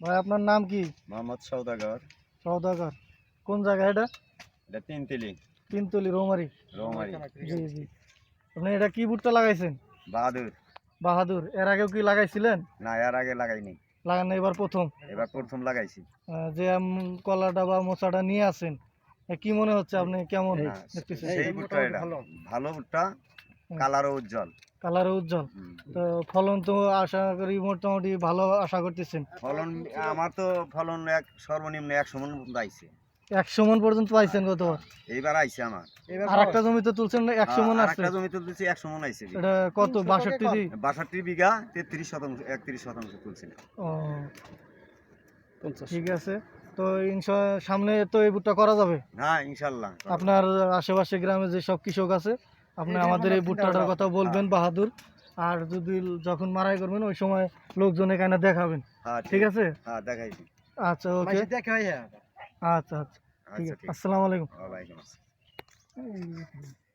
ভাই আপনার নাম কি? মোহাম্মদ সৌদাগর সৌদাগর কোন জায়গা এটা? এটা তিনতিলি। তিনতলি রৌমারি। রৌমারি। জি জি। আপনি এটা কি ভুট্টা লাগাইছেন? বাহাদুর। বাহাদুর। এর আগেও কি লাগাইছিলেন? না এর আগে লাগাইনি। লাগানো এবার প্রথম? এবার প্রথম লাগাইছি। যে কলাটা বা মোচাটা নিয়ে আসেন কি মনে হচ্ছে আপনি কেমন? দেখতেছেন সেই ভুট্টা এটা। ভালো ভুট্টা কালারও উজ্জ্বল। কালারে উজ্জ্বল। তো ফলন তো আশা করি মোটামুটি ভালো আশা করতেছেন। ফলন আমার তো ফলন এক সর্বনিম্ন একশো মন পর্যন্ত আইছে একশো মন পর্যন্ত পাইছেন গতবার এইবার আইছে আমার। আর একটা জমিতে তুলছেন একশো মন আছে। একটা জমি তুলতেছি একশো মন আইছে। এটা কত বাষট্টি দি বাষট্টি বিঘা তেত্রিশ শতাংশ একত্রিশ শতাংশ তুলছি ও ঠিক আছে। তো ইনশা সামনে তো এই ভুট্টা করা যাবে। হ্যাঁ ইনশাল্লাহ আপনার আশেপাশে গ্রামে যে সব কৃষক আছে আপনি আমাদের এই ভুট্টাটার কথা বলবেন বাহাদুর। আর যদি যখন মারাই করবেন ওই সময় লোকজন এখানে দেখাবেন। হ্যাঁ ঠিক আছে? হ্যাঁ দেখাইছি। আচ্ছা ওকে। আচ্ছা আচ্ছা। ঠিক আচ্ছা আছে। আসসালামু আলাইকুম। ওয়ালাইকুম আসসালাম।